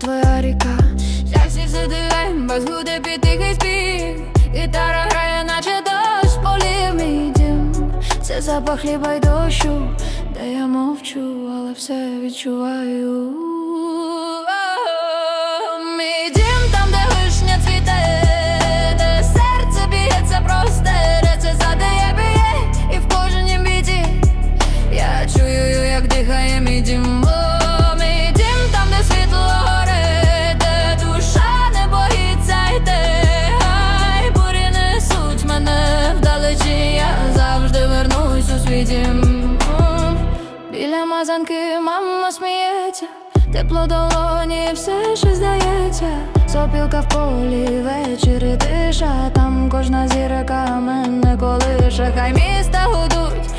твоя ріка. Щастя сидивень, без гуде під тихий спів Гітара грає, наче дощ полів мій дім Це запах хліба й дощу, де я мовчу, але все відчуваю. Тепло долоні, все ще здається. Сопілка в полі, вечір і тиша, там кожна зірка мене колише, хай міста гудуть,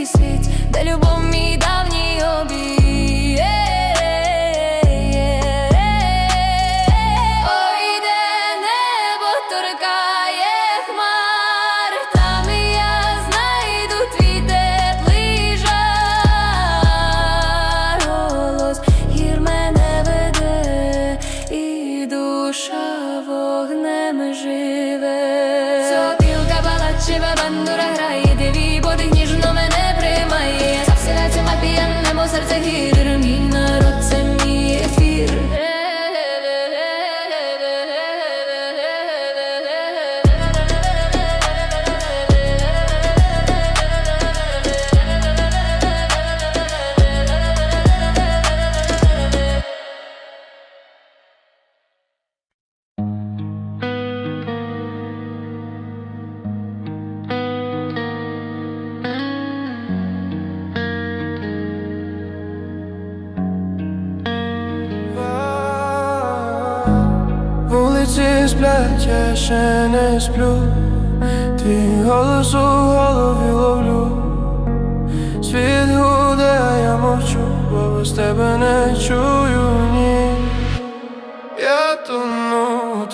свій світ, де любов мій давній де небо торкає хмар, там і я знайду твій теплий жар. Мене веде, і душа вогнем живе. Сопілка балачива бандура грає, диві zehir сплять, я ще не сплю, твій голос у голові ловлю, світ гуде, а я мовчу, бо без тебе не чую ні. Я тону у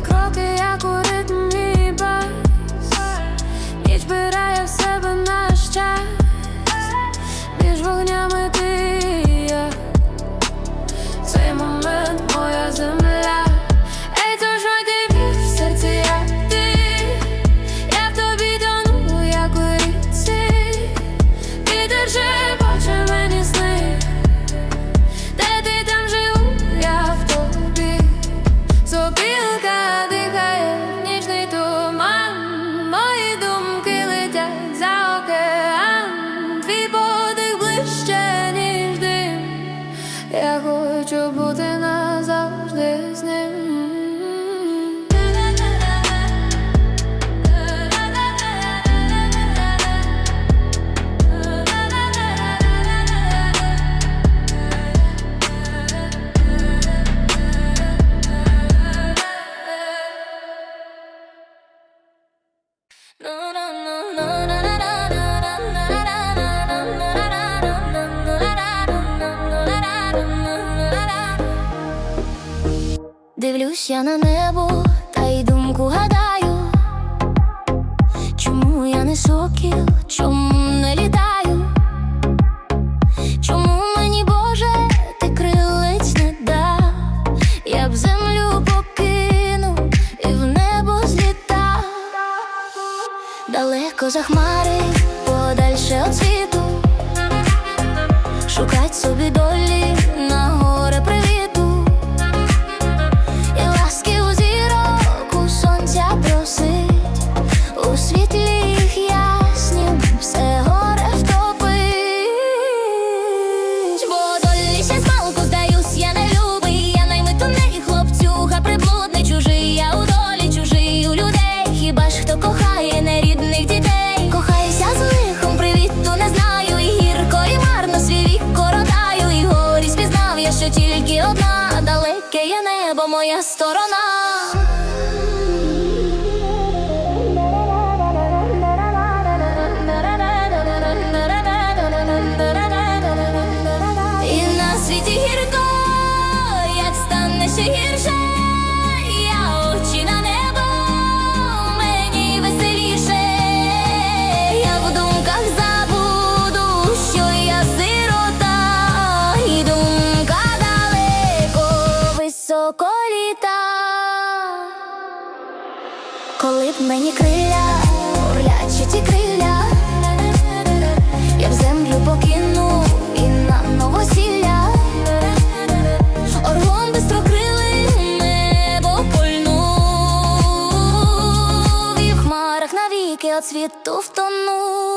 clock is Я на небо, та й думку гадаю, чому я не сокіл, чому не літаю, чому мені, Боже, ти крилець не дав, я б землю покинув і в небо злітав, далеко за хмари, подальше від світу, шукать собі долі. сторона. І на світі гірко, як стане ще гірше. мені крилля, орлячі ті крилля, я в землю покину і на новосілля, орлом бистро бистрокрили небо польну, і в хмарах навіки от світу втонув.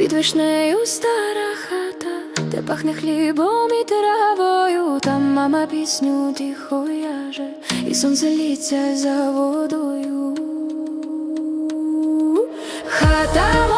Під вишнею стара хата, де пахне хлібом і травою, там мама пісню тихо яже, і сонце літься за водою. Хата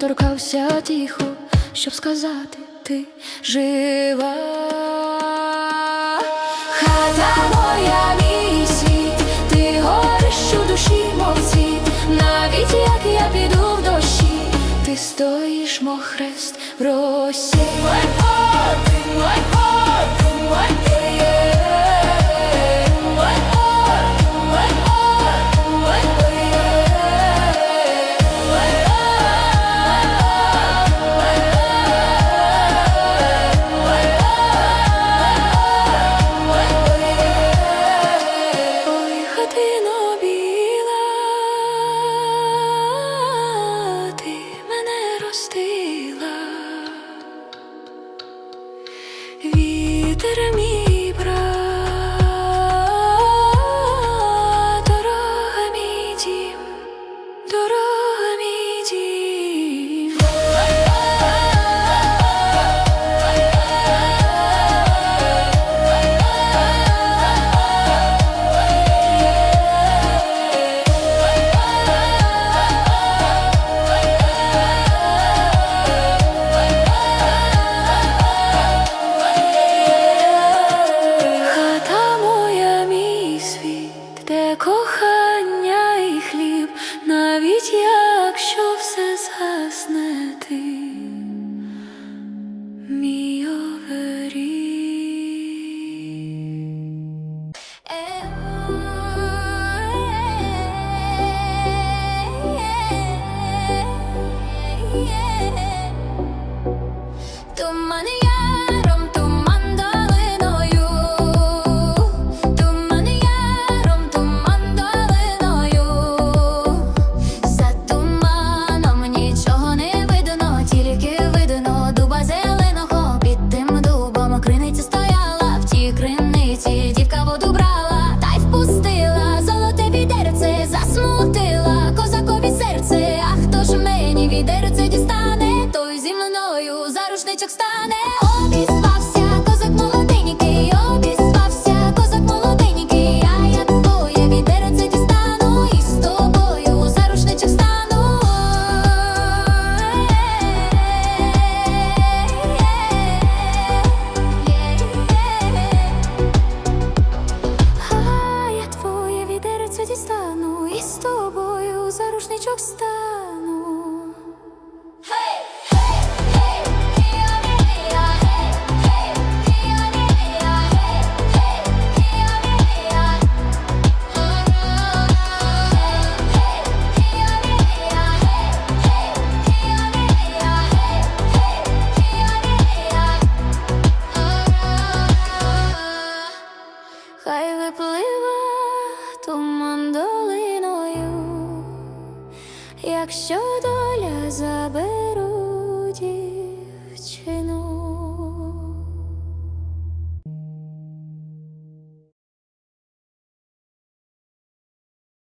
торкався тихо, щоб сказати ти жива. Хата моя мій світ, ти гориш у душі, мов навіть як я піду в дощі, ти стоїш, мов хрест в росі.